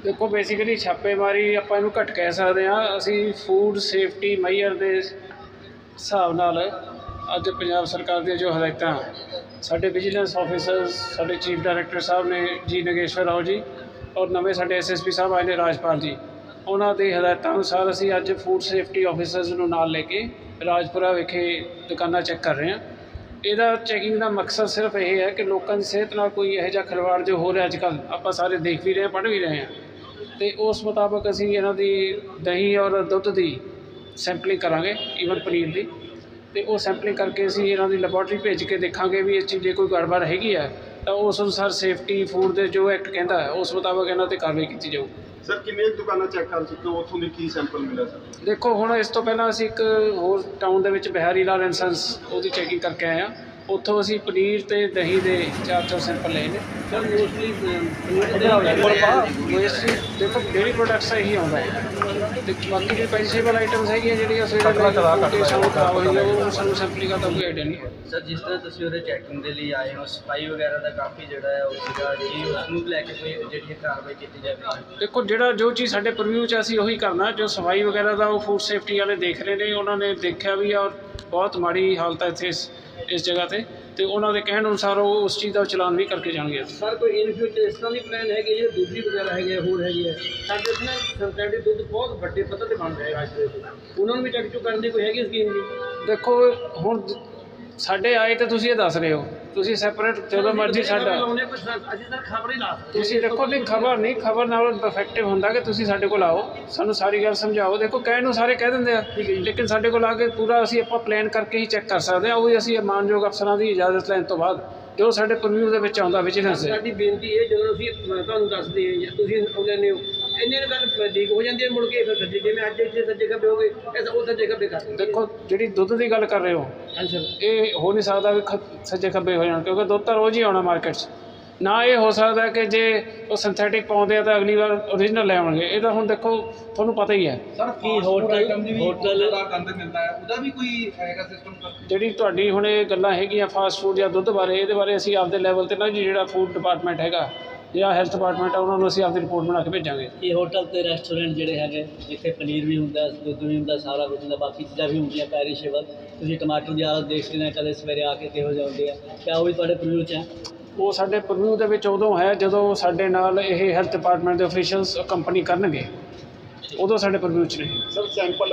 ਦੇਖੋ ਬੇਸਿਕਲੀ ਛਾਪੇਮਾਰੀ ਆਪਾਂ ਇਹਨੂੰ ਘੱਟ ਕਹਿ ਸਕਦੇ ਹਾਂ। ਅਸੀਂ ਫੂਡ ਸੇਫਟੀ ਮੈਯਰ ਦੇ ਹਿਸਾਬ ਨਾਲ ਅੱਜ ਪੰਜਾਬ ਸਰਕਾਰ ਦੀਆਂ ਜੋ ਹਦਾਇਤਾਂ, ਸਾਡੇ ਵਿਜੀਲੈਂਸ ਆਫੀਸਰਸ ਸਾਡੇ ਚੀਫ ਡਾਇਰੈਕਟਰ ਸਾਹਿਬ ਨੇ ਜੀ ਨਗੇਸ਼ਵਰ ਰਾਓ ਜੀ ਔਰ ਨਵੇਂ ਸਾਡੇ ਐਸਐਸਪੀ ਸਾਹਿਬ ਆਏ ਨੇ ਰਾਜਪਾਲ ਜੀ। ਉਹਨਾਂ ਦੀ ਹਦਾਇਤਾਂ ਅਨੁਸਾਰ ਅਸੀਂ ਅੱਜ ਫੂਡ ਸੇਫਟੀ ਆਫੀਸਰਸ ਨੂੰ ਨਾਲ ਲੈ ਕੇ ਰਾਜਪੁਰਾ ਵਿਖੇ ਦੁਕਾਨਾਂ ਚੈੱਕ ਕਰ ਰਹੇ ਹਾਂ। ਇਹਦਾ ਚੈਕਿੰਗ ਦਾ ਮਕਸਦ ਸਿਰਫ ਇਹ ਹੈ ਕਿ ਲੋਕਾਂ ਦੀ ਸਿਹਤ ਨਾਲ ਕੋਈ ਇਹੋ ਜਿਹਾ ਖਿਲਵਾੜ ਜੋ ਹੋ ਰਿਹਾ ਅੱਜ ਕੱਲ੍ਹ, ਆਪਾਂ ਸਾਰੇ ਦੇਖ ਵੀ ਰਹੇ ਹਾਂ, ਪੜ੍ਹ ਵੀ ਰਹੇ ਹਾਂ। ਤੇ ਉਸ ਮੁਤਾਬਕ ਅਸੀਂ ਇਹਨਾਂ ਦੀ ਦਹੀਂ ਔਰ ਦੁੱਧ ਦੀ ਸੈਂਪਲਿੰਗ ਕਰਾਂਗੇ ਈਵਨ ਪਨੀਰ ਦੀ। ਤੇ ਉਹ ਸੈਂਪਲਿੰਗ ਕਰਕੇ ਅਸੀਂ ਇਹਨਾਂ ਦੀ ਲੈਬੋਰਟਰੀ ਭੇਜ ਕੇ ਦੇਖਾਂਗੇ ਵੀ ਇਸ 'ਚ ਜੇ ਕੋਈ ਗੜਬੜ ਹੈਗੀ ਹੈ ਤਾਂ ਉਸ ਅਨੁਸਾਰ ਸੇਫਟੀ ਫੂਡ ਦੇ ਜੋ ਐਕਟ ਕਹਿੰਦਾ ਹੈ ਉਸ ਮੁਤਾਬਕ ਇਹਨਾਂ ਤੇ ਕਾਰਵਾਈ ਕੀਤੀ ਜਾਊ ਸਰ ਕਿੰਨੀਆਂ ਕੁ ਦੁਕਾਨਾਂ ਚੈੱਕ ਕਰ ਚੁੱਕੇ ਹੋ? ਉੱਥੋਂ ਦੀ ਕੀ ਸੈਂਪਲ ਮਿਲਿਆ ਸਰ? ਦੇਖੋ ਹੁਣ ਇਸ ਤੋਂ ਪਹਿਲਾਂ ਅਸੀਂ ਇੱਕ ਹੋਰ ਟਾਊਨ ਦੇ ਵਿੱਚ ਬਿਹਾਰੀ ਲਾਲ ਐਂਡ ਸੰਸ ਉਹਦੀ ਚੈਕਿੰਗ ਕਰਕੇ ਆਏ ਹਾਂ। ਉੱਥੋਂ ਅਸੀਂ ਪਨੀਰ ਤੇ ਦਹੀਂ ਦੇ ਚਾਰ ਚਾਰ ਸੈਂਪਲ ਲਏ ਨੇ। ਸਰ ਮੋਸਟਲੀ ਵੇਸਟ ਦੇਖੋ ਡੇਰੀ ਪ੍ਰੋਡਕਟਸ ਇਹੀ ਆਉਂਦਾ ਹੈ। ਤੇ ਬਾਕੀ ਜਿਹੜੀ ਪੈਰੀਸ਼ੇਬਲ ਆਈਟਮਸ ਹੈਗੀਆਂ ਜਿਹੜੀਆਂ ਸਵੇਰੇ ਕੇ ਸਾਨੂੰ ਖਰਾਬ ਹੋਈਆਂ ਉਹ ਸਾਨੂੰ ਸੈਂਪਲਿੰਗ ਦਾ ਤਾਂ ਕੋਈ ਆਈਡੀਆ ਨਹੀਂ ਸਰ ਜਿਸ ਤਰ੍ਹਾਂ ਤੁਸੀਂ ਉਹਦੇ ਚੈਕਿੰਗ ਦੇ ਲਈ ਆਏ ਹੋ ਸਫ਼ਾਈ ਵਗੈਰਾ ਦਾ ਕਾਫੀ ਜਿਹੜਾ ਹੈ ਉਹ ਸੀਗਾ ਜੀ ਉਸ ਨੂੰ ਲੈ ਕੇ ਕੋਈ ਜਿਹੜੀ ਕਾਰਵਾਈ ਕੀਤੀ ਜਾਵੇ। ਦੇਖੋ ਜਿਹੜਾ ਜੋ ਚੀਜ਼ ਸਾਡੇ ਪਰਵਿਊ 'ਚ ਅਸੀਂ ਉਹੀ ਕਰਨਾ ਜੋ ਸਫ਼ਾਈ ਵਗੈਰਾ ਦਾ ਉਹ ਫੂਡ ਸੇਫਟੀ ਵਾਲੇ ਦੇਖ ਰਹੇ ਨੇ ਉਹਨਾਂ ਨੇ ਦੇਖਿਆ ਵੀ ਆ ਔਰ ਬਹੁਤ ਮਾੜੀ ਹਾਲਤ ਹੈ ਇੱਥੇ ਇਸ ਇਸ ਜਗ੍ਹਾ ਤੇ ਤੇ ਉਹਨਾਂ ਦੇ ਕਹਿਣ ਅਨੁਸਾਰ ਉਹ ਉਸ ਚੀਜ਼ ਦਾ ਚਲਾਨ ਵੀ ਕਰਕੇ ਜਾਣਗੇ। ਸਰ ਕੋਈ ਇਨ ਫਿਊਚਰ ਇਸ ਤਰ੍ਹਾਂ ਦੀ ਪਲਾਨ ਹੈਗੀ ਜੇ ਦੂਜੀ ਵਗੈਰਾ ਹੈਗੇ ਹੋਰ ਹੈਗੀ ਹੈ? ਸਾਡੇ ਇੱਥੇ ਨਾ ਸਿੰਥੈਟਿਕ ਦੁੱਧ ਬਹੁਤ ਵੱਡੇ ਪੱਧਰ ਤੇ ਬਣ ਰਿਹਾ ਹੈ ਅੱਜ ਦੇ ਵਿੱਚ। ਉਹਨਾਂ ਨੂੰ ਵੀ ਚੈੱਕ ਚੁੱਕ ਕਰਨ ਦੀ ਕੋਈ ਹੈਗੀ ਸਕੀਮ ਜੀ? ਦੇਖੋ ਹੁਣ ਸਾਡੇ ਆਏ ਤੇ ਤੁਸੀਂ ਇਹ ਦੱਸ ਰਹੇ ਹੋ। ਤੁਸੀਂ ਸੈਪਰੇਟ ਜਦੋਂ ਮਰਜ਼ੀ ਸਾਡਾ ਲਾਉਣੇ ਕੋਈ ਸਰ- ਅਸੀਂ ਸਰ ਖਬਰ ਹੀ ਲਾ ਸਕਦੇ ਤੁਸੀਂ ਦੇਖੋ ਨਹੀਂ ਖਬਰ ਨਹੀਂ ਖਬਰ ਨਾਲ ਪਰਫੈਕਟਿਵ ਹੁੰਦਾ ਕਿ ਤੁਸੀਂ ਸਾਡੇ ਕੋਲ ਆਓ। ਸਾਨੂੰ ਸਾਰੀ ਗੱਲ ਸਮਝਾਓ। ਦੇਖੋ ਕਹਿਣ ਨੂੰ ਸਾਰੇ ਕਹਿ ਦਿੰਦੇ ਆ ਲੇਕਿਨ ਸਾਡੇ ਕੋਲ ਆ ਕੇ ਪੂਰਾ ਅਸੀਂ ਆਪਾਂ ਪਲਾਨ ਕਰਕੇ ਹੀ ਚੈੱਕ ਕਰ ਸਕਦੇ ਆ ਉਹ ਵੀ ਅਸੀਂ ਮਾਨਯੋਗ ਅਫਸਰਾਂ ਦੀ ਇਜਾਜ਼ਤ ਲੈਣ ਤੋਂ ਬਾਅਦ ਜੋ ਸਾਡੇ ਪਰਵਿਊ ਦੇ ਵਿੱਚ ਆਉਂਦਾ ਵਿਜੀਲੈਂਸ ਸਾਡੀ ਬੇਨਤੀ ਇਹ ਜਦੋਂ ਅਸੀਂ ਤੁਹਾਨੂੰ ਦੱਸਦੇ ਹਾਂ ਜਾਂ ਤੁਸੀਂ ਉਹਨਾਂ ਨੇ ਇੰਨੇ ਗੱਲ ਲੀਕ ਹੋ ਜਾਂਦੀ ਹੈ ਮੁੜ ਕੇ ਫਿਰ ਸੱਜੇ ਜਿਵੇਂ ਅੱਜ ਇੱਥੇ ਸੱਜੇ ਖੱਬੇ ਹੋ ਗਏ ਐਸਾ ਉਹ ਸੱਜੇ ਖੱਬੇ ਕਰ ਦਿੰਦੇ ਦੇਖੋ ਜਿਹੜੀ ਦੁੱਧ ਦੀ ਗੱਲ ਕਰ ਰਹੇ ਹੋ ਹਾਂਜੀ ਸਰ। ਇਹ ਹੋ ਨਹੀਂ ਸਕਦਾ ਵੀ ਖ- ਸੱਜੇ ਖੱਬੇ ਹੋ ਜਾਣ ਕਿਉਂਕਿ ਦੁੱਧ ਤਾਂ ਰੋਜ਼ ਹੀ ਆਉਣਾ ਮਾਰਕੀਟ 'ਚ। ਨਾ ਇਹ ਹੋ ਸਕਦਾ ਕਿ ਜੇ ਉਹ ਸਿੰਥੈਟਿਕ ਪਾਉਂਦੇ ਆ ਤਾਂ ਅਗਲੀ ਵਾਰ ਓਰੀਜਨਲ ਲੈ ਆਉਣਗੇ। ਇਹ ਤਾਂ ਹੁਣ ਦੇਖੋ ਤੁਹਾਨੂੰ ਪਤਾ ਹੀ ਹੈ। ਸਰ ਕੀ ਹੋਟਲ ਹੋਟਲ ਦਾ ਗੰਦ ਮਿਲਦਾ ਹੈ ਉਹਦਾ ਵੀ ਕੋਈ ਹੈਗਾ ਸਿਸਟਮ ਜਿਹੜੀ ਤੁਹਾਡੀ ਹੁਣ ਇਹ ਗੱਲਾਂ ਹੈਗੀਆਂ ਫਾਸਟ ਫੂਡ ਜਾਂ ਦੁੱਧ ਬਾਰੇ ਇਹਦੇ ਬਾਰੇ ਅਸੀਂ ਆਪਦੇ ਲੈਵਲ ਤੇ ਨਾ ਜੀ ਜਿਹੜਾ ਫੂਡ ਡਿਪਾਰਟਮੈਂਟ ਹੈਗਾ ਜਾਂ ਹੈਲਥ ਡਿਪਾਰਟਮੈਂਟ ਆ ਉਹਨਾਂ ਨੂੰ ਅਸੀਂ ਆਪਦੀ ਰਿਪੋਰਟ ਬਣਾ ਕੇ ਭੇਜਾਂਗੇ। ਇਹ ਹੋਟਲ ਤੇ ਰੈਸਟੋਰੈਂਟ ਜਿਹੜੇ ਹੈਗੇ ਜਿੱਥੇ ਪਨੀਰ ਵੀ ਹੁੰਦਾ ਦੁੱਧ ਵੀ ਹੁੰਦਾ ਸਾਰਾ ਕੁਝ ਹੁੰਦਾ ਬਾਕੀ ਚੀਜ਼ਾਂ ਵੀ ਹੁੰਦੀਆਂ ਪੈਰੀਸ਼ੇਬਲ ਤੁਸੀਂ ਟਮਾਟਰ ਦੀ ਹਾਲਤ ਦੇਖ ਹੋ ਕਦੇ ਸਵੇਰੇ ਆ ਕੇ ਕਿਹੋ ਜਿਹੇ ਹੁੰਦੇ ਆ। ਕਿਆ ਉਹ ਵੀ ਤੁਹਾਡੇ ਪ੍ਰੀਵਿਊ 'ਚ ਹੈ? ਉਹ ਸਾਡੇ ਪਰਵਿਊ ਦੇ ਵਿੱਚ ਉਦੋਂ ਹੈ ਜਦੋਂ ਸਾਡੇ ਨਾਲ ਇਹ ਹੈਲਥ ਡਿਪਾਰਟਮੈਂਟ ਦੇ ਅਫੀਸ਼ੀਅਲਸ ਕੰਪਨੀ ਕਰਨਗੇ। ਉਦੋਂ ਸਾਡੇ ਪਰਵਿਊ 'ਚ ਨਹੀਂ ਸਰ ਸੈਂਪਲ